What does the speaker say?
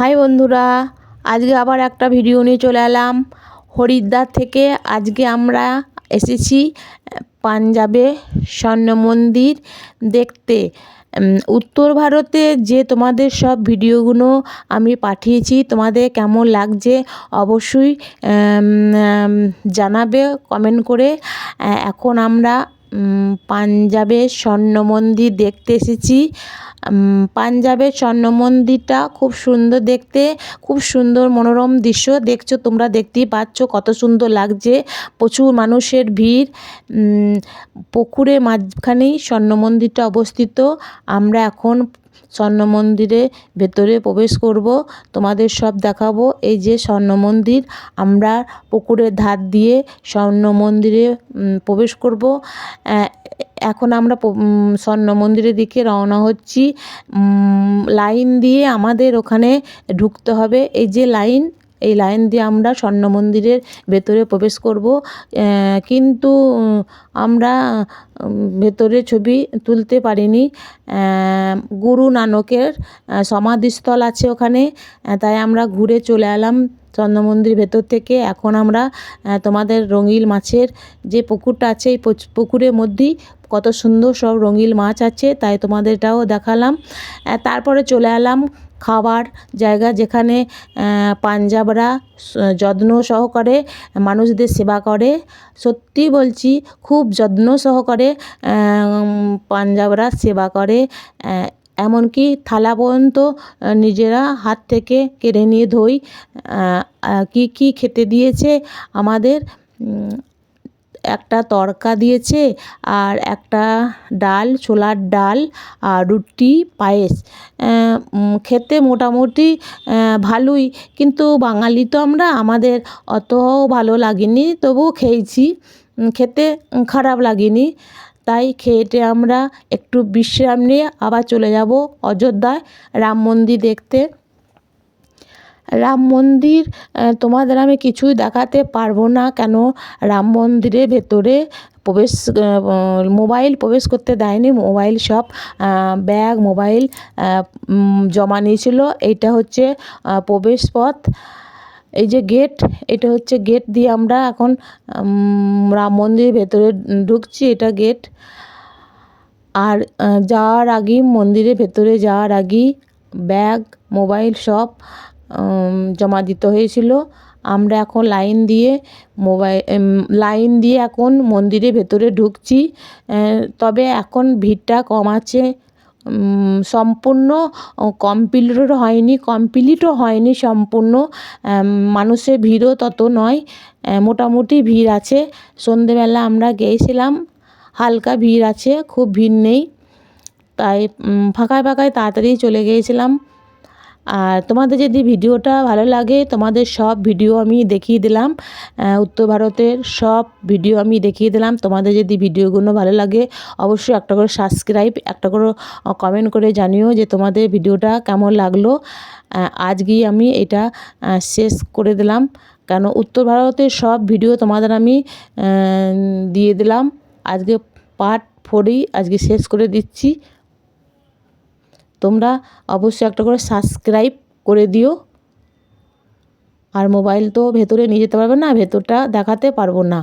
High বন্ধুরা আজকে আবার একটা ভিডিও নিয়ে চলে এলাম। হরিদ্বার থেকে আজকে আমরা এসেছি পাঞ্জাবে স্বর্ণ মন্দির দেখতে। উত্তর ভারতে যে তোমাদের সব ভিডিওগুলো আমি পাঠিয়েছি তোমাদের কেমন লাগছে অবশ্যই জানাবে কমেন্ট করে। এখন আমরা উম, পাঞ্জাবের স্বর্ণ মন্দির দেখতে এসেছি। পাঞ্জাবের স্বর্ণ মন্দিরটা খুব সুন্দর দেখতে খুব সুন্দর মনোরম দৃশ্য দেখছ তোমরা দেখতেই পাচ্ছ কত সুন্দর লাগছে। প্রচুর মানুষের ভিড় উম, পুকুরের মাঝখানেই স্বর্ণ মন্দিরটা অবস্থিত। আমরা এখন স্বর্ণ মন্দিরে ভেতরে প্রবেশ করব তোমাদের সব দেখাবো। এই যে স্বর্ণ মন্দির আমরা পুকুরের ধার দিয়ে স্বর্ণ মন্দিরে প্রবেশ করব। এখন আমরা স্বর্ণ মন্দিরের দিকে রওনা হচ্ছি। লাইন দিয়ে আমাদের ওখানে ঢুকতে হবে। এই যে লাইন, এই লাইন দিয়ে আমরা স্বর্ণ মন্দিরের ভেতরে প্রবেশ করব। কিন্তু আমরা ভেতরে ছবি তুলতে পারিনি। গুরু নানকের সমাধিস্থল আছে ওখানে। তাই আমরা ঘুরে চলে এলাম। স্বর্ণ মন্দির ভেতর থেকে এখন আমরা তোমাদের রঙিল মাছের যে পুকুরটা আছে, এই পুকুরের মধ্যেই কত সুন্দর সব রঙিল মাছ আছে, তাই তোমাদেরটাও দেখালাম। তারপরে চলে এলাম খাবার জায়গা যেখানে পাঞ্জাবরা যত্ন সহকারে মানুষদের সেবা করে। সত্যি বলছি, খুব যত্ন সহকারে পাঞ্জাবরা সেবা করে। এমনকি থালা পর্যন্ত নিজেরা হাত থেকে কেড়ে নিয়ে ধোই। কী কী খেতে দিয়েছে? আমাদের একটা তড়কা দিয়েছে আর একটা ডাল, ছোলার ডাল আর রুটি পায়েস। খেতে মোটামুটি ভালোই। কিন্তু বাঙালি তো আমরা, আমাদের অত ভালো লাগেনি, তবুও খেয়েছি। খেতে খারাপ লাগেনি। তাই খেয়েটে আমরা একটু বিশ্রাম নিয়ে আবার চলে যাব অযোধ্যায় রাম মন্দির দেখতে। রাম মন্দির তোমাদের আমি কিছুই দেখাতে পারব না কেন রাম মন্দিরের ভেতরে প্রবেশ মোবাইল প্রবেশ করতে দেয়নি, মোবাইল সব ব্যাগ, মোবাইল জমা নিয়েছিল। এইটা হচ্ছে প্রবেশ পথ। এই যে গেট এটা হচ্ছে গেট দিয়ে আমরা এখন রাম মন্দিরের ভেতরে ঢুকছি, এটা গেট আর যাওয়ার আগেই মন্দিরের ভেতরে যাওয়ার আগেই ব্যাগ মোবাইল সব জমা দিতে হয়েছিল। আমরা এখন লাইন দিয়ে মোবাইল লাইন দিয়ে এখন মন্দিরের ভেতরে ঢুকছি। তবে এখন ভিড়টা কম আছে। সম্পূর্ণ কমপ্লিটও হয়নি কমপ্লিটও হয়নি সম্পূর্ণ। মানুষের ভিড়ও তত নয় মোটামুটি ভিড় আছে। সন্ধেবেলা আমরা গিয়েছিলাম, হালকা ভিড় আছে, খুব ভিড় নেই। তাই ফাঁকায় ফাঁকায় তাড়াতাড়ি চলে গিয়েছিলাম। আর তোমাদের যদি ভিডিওটা ভালো লাগে তোমাদের সব ভিডিও আমি দেখিয়ে দিলাম। উত্তর ভারতের সব ভিডিও আমি দেখিয়ে দিলাম। তোমাদের যদি ভিডিওগুলো ভালো লাগে অবশ্যই একটা করে সাবস্ক্রাইব একটা করে কমেন্ট করে জানিও যে তোমাদের ভিডিওটা কেমন লাগল। আহ, আজকেই আমি এটা শেষ করে দিলাম। কেন উত্তর ভারতের সব ভিডিও তোমাদের আমি দিয়ে দিলাম। আজকে পার্ট ফোরেই আজকে শেষ করে দিচ্ছি। তোমরা অবশ্যই একটা করে সাবস্ক্রাইব করে দিও। আর মোবাইল তো ভেতরে নিয়ে যেতে পারবে না, ভেতরটা দেখাতে পারব না।